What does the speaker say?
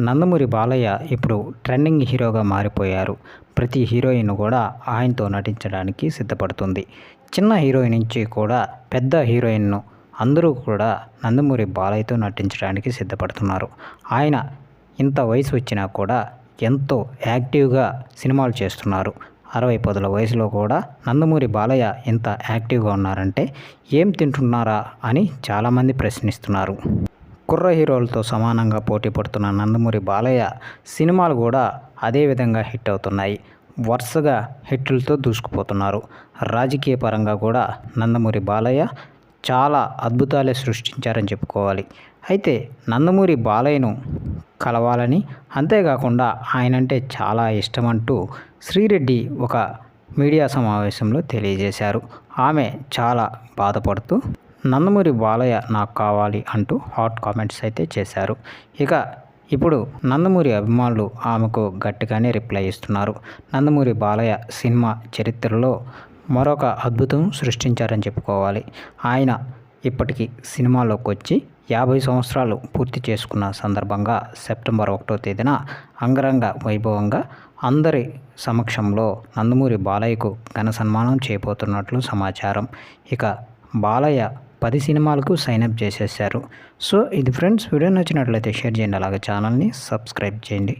నందమూరి బాలయ్య ఇప్పుడు ట్రెండింగ్ హీరోగా మారిపోయారు. ప్రతి హీరోయిన్ కూడా ఆయనతో నటించడానికి సిద్ధపడుతుంది. చిన్న హీరోయిన్ నుంచి కూడా పెద్ద హీరోయిన్ను అందరూ కూడా నందమూరి బాలయ్యతో నటించడానికి సిద్ధపడుతున్నారు. ఆయన ఇంత వయసు వచ్చినా కూడా ఎంతో యాక్టివ్గా సినిమాలు చేస్తున్నారు. అరవై పదుల వయసులో కూడా నందమూరి బాలయ్య ఇంత యాక్టివ్గా ఉన్నారంటే ఏం తింటున్నారా అని చాలామంది ప్రశ్నిస్తున్నారు. కుర్ర హీరోలతో సమానంగా పోటీ పడుతున్న నందమూరి బాలయ్య సినిమాలు కూడా అదే విధంగా హిట్ అవుతున్నాయి. వరుసగా హిట్లతో దూసుకుపోతున్నారు. రాజకీయ పరంగా కూడా నందమూరి బాలయ్య చాలా అద్భుతాలే సృష్టించారని చెప్పుకోవాలి. అయితే నందమూరి బాలయ్యను కలవాలని అంతేకాకుండా ఆయనంటే చాలా ఇష్టమంటూ శ్రీరెడ్డి ఒక మీడియా సమావేశంలో తెలియజేశారు. ఆమె చాలా బాధపడుతూ నందమూరి బాలయ్య నాకు కావాలి అంటూ హాట్ కామెంట్స్ అయితే చేశారు. ఇక ఇప్పుడు నందమూరి అభిమానులు ఆమెకు గట్టిగానే రిప్లై ఇస్తున్నారు. నందమూరి బాలయ్య సినిమా చరిత్రలో మరొక అద్భుతం సృష్టించారని చెప్పుకోవాలి. ఆయన ఇప్పటికీ సినిమాలోకి వచ్చి యాభై సంవత్సరాలు పూర్తి చేసుకున్న సందర్భంగా సెప్టెంబర్ ఒకటో తేదీన అంగరంగ వైభవంగా అందరి సమక్షంలో నందమూరి బాలయ్యకు ఘన సన్మానం చేయబోతున్నట్లు సమాచారం. ఇక బాలయ్య పది సినిమాలకు సైన్అప్ చేసేసారు సో ఇది ఫ్రెండ్స్ వీడియో నచ్చినట్లయితే షేర్ చేయండి. అలాగే ఛానల్ని సబ్స్క్రైబ్ చేయండి.